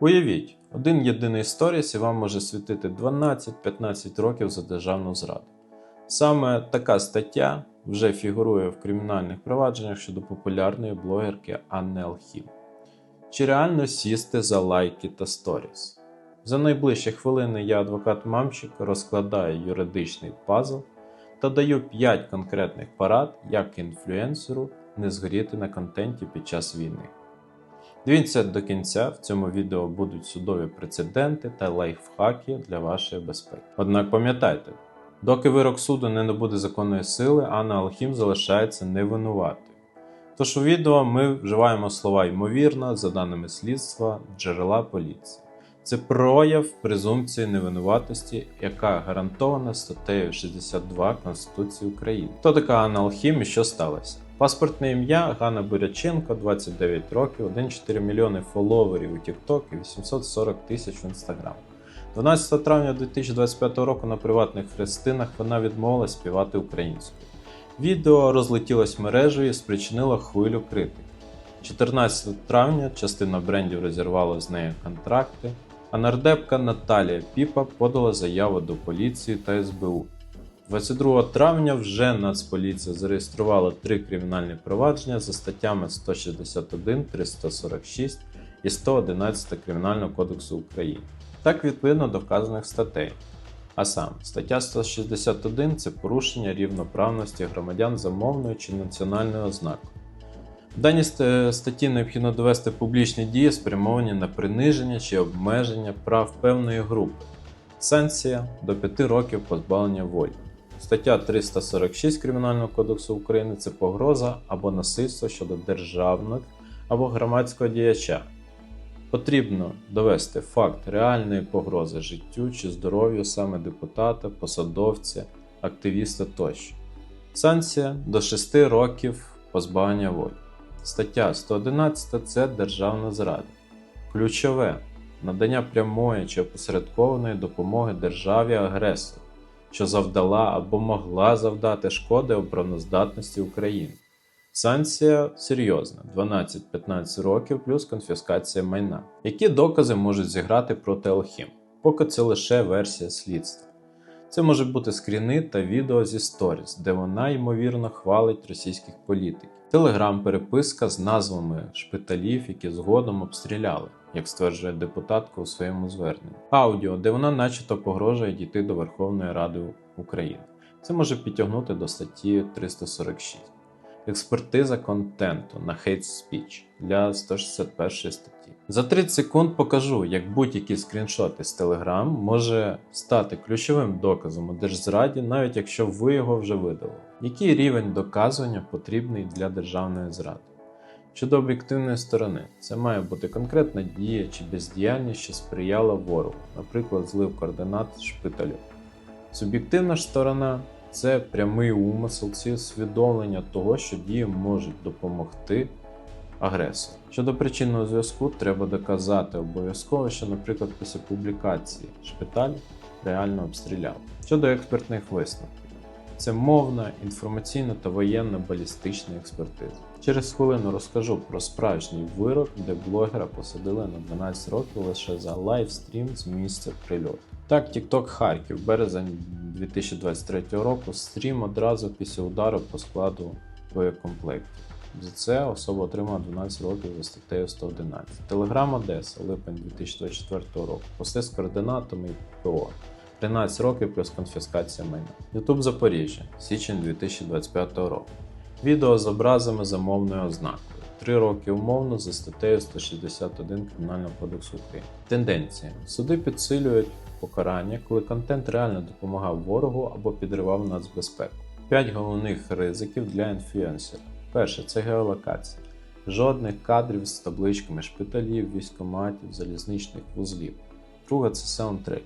Уявіть, один єдиний сторіс і вам може світити 12-15 років за державну зраду. Саме така стаття вже фігурує в кримінальних провадженнях щодо популярної блогерки Анни Алхім. Чи реально сісти за лайки та сторіс? За найближчі хвилини я, адвокат Мамчик, розкладаю юридичний пазл та даю 5 конкретних порад, як інфлюенсеру не згоріти на контенті під час війни. Дивіться до кінця, в цьому відео будуть судові прецеденти та лайфхаки для вашої безпеки. Однак пам'ятайте, доки вирок суду не набуде законної сили, Анна Алхім залишається невинуватою. Тож у відео ми вживаємо слова ймовірно, за даними слідства, джерела поліції. Це прояв презумпції невинуватості, яка гарантована статтею 62 Конституції України. Хто така Анна Алхім і що сталося? Паспортне ім'я Ганна Буряченко, 29 років, 1,4 мільйони фоловерів у TikTok і 840 тисяч в Instagram. 12 травня 2025 року на приватних хрестинах вона відмовилась співати українською. Відео розлетілось мережею і спричинило хвилю критики. 14 травня частина брендів розірвала з нею контракти, а нардепка Наталія Піпа подала заяву до поліції та СБУ. 22 травня вже Нацполіція зареєструвала три кримінальні провадження за статтями 161, 346 і 111 Кримінального кодексу України. Так відповідно до вказаних статей. А сам стаття 161 це порушення рівноправності громадян за мовною чи національною ознакою. В даній статті необхідно довести публічні дії, спрямовані на приниження чи обмеження прав певної групи. Санкція до 5 років позбавлення волі. Стаття 346 Кримінального кодексу України це погроза або насильство щодо державних або громадського діяча. Потрібно довести факт реальної погрози життю чи здоров'ю саме депутата, посадовця, активіста тощо. Санкція до 6 років позбавлення волі. Стаття 111 це державна зрада. Ключове надання прямої чи опосередкованої допомоги державі агресору, що завдала або могла завдати шкоди обороноздатності України. Санкція серйозна 12-15 років плюс конфіскація майна. Які докази можуть зіграти проти Алхім? Поки це лише версія слідства. Це можуть бути скріни та відео зі сторіс, де вона ймовірно хвалить російських політиків. Телеграм-переписка з назвами шпиталів, які згодом обстріляли, як стверджує депутатка у своєму зверненні. Аудіо, де вона начебто погрожує дійти до Верховної Ради України. Це може підтягнути до статті 346. Експертиза контенту на hate speech для 161 статті. За 30 секунд покажу, як будь-який скріншот із Telegram може стати ключовим доказом у держзраді, навіть якщо ви його вже видали. Який рівень доказування потрібний для державної зради? Щодо об'єктивної сторони, це має бути конкретна дія чи бездіяльність, що сприяла ворогу, наприклад, злив координат шпиталю. Суб'єктивна ж сторона це прямий умисел чи усвідомлення того, що дії можуть допомогти агресору. Щодо причинного зв'язку, треба доказати обов'язково, що, наприклад, після публікації шпиталь реально обстріляв. Щодо експертних висновків, це мовна, інформаційна та воєнна балістична експертиза. Через хвилину розкажу про справжній вирок, де блогера посадили на 12 років лише за лайвстрім з місця прильоту. Так, TikTok Харків, березень 2023 року, стрім одразу після удару по складу боєкомплекту. За це особа отримала 12 років за статтею 111. Телеграм Одеса, липень 2024 року. Пости з координатами ПО. 13 років плюс конфіскація майна. Ютуб Запоріжжя, січень 2025 року. Відео з образами за мовною ознакою. 3 роки умовно за статтею 161 Кримінального кодексу України. Тенденція. Суди підсилюють покарання, коли контент реально допомагав ворогу або підривав нацбезпеку. 5 головних ризиків для інфлюенсера. Перше це геолокація. Жодних кадрів з табличками шпиталів, військоматів, залізничних вузлів. Друге це саундтреки.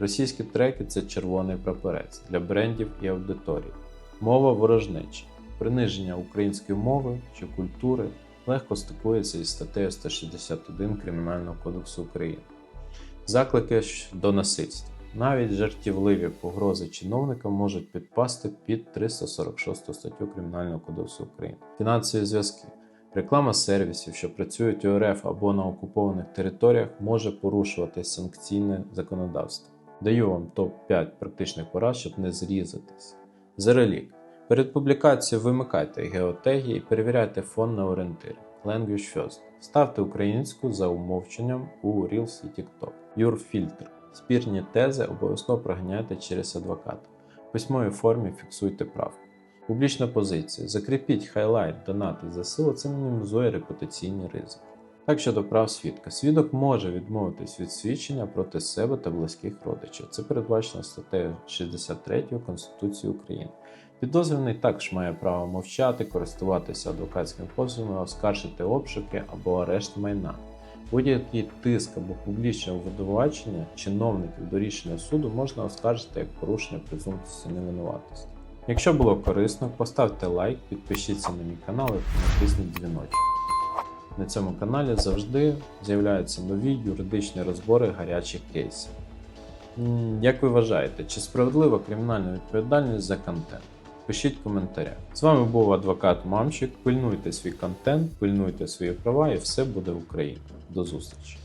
Російські треки це червоний прапорець для брендів і аудиторії. Мова ворожнечі. Приниження української мови чи культури легко стикується із статтею 161 Кримінального кодексу України. Заклики до насильства. Навіть жартівливі погрози чиновникам можуть підпасти під 346 статтю Кримінального кодексу України. Фінансові зв'язки. Реклама сервісів, що працюють у РФ або на окупованих територіях, може порушувати санкційне законодавство. Даю вам топ-5 практичних порад, щоб не зрізатись. Зарелік. Перед публікацією вимикайте геотеги і перевіряйте фон на орієнтири. Language First. Ставте українську за умовченням у Reels і TikTok. Юрфільтр. Спірні тези обов'язково проганяйте через адвоката. В письмовій формі фіксуйте правку. Публічна позиція. Закріпіть хайлайт донати ЗСУ, це мінімізує репутаційні ризики. Так щодо прав свідка. Свідок може відмовитись від свідчення проти себе та близьких родичів. Це передбачено статтею 63 Конституції України. Підозрюваний також має право мовчати, користуватися адвокатським позовом, оскаржити обшуки або арешт майна. Будь-який тиск або публічне обвинувачення чиновників до рішення суду можна оскаржити як порушення презумпції невинуватості. Якщо було корисно, поставте лайк, підпишіться на мій канал і натисніть дзвіночок. На цьому каналі завжди з'являються нові юридичні розбори гарячих кейсів. Як ви вважаєте, чи справедлива кримінальна відповідальність за контент? Пишіть коментаря. З вами був адвокат Мамчик. Пильнуйте свій контент, пильнуйте свої права і все буде в Україні. До зустрічі!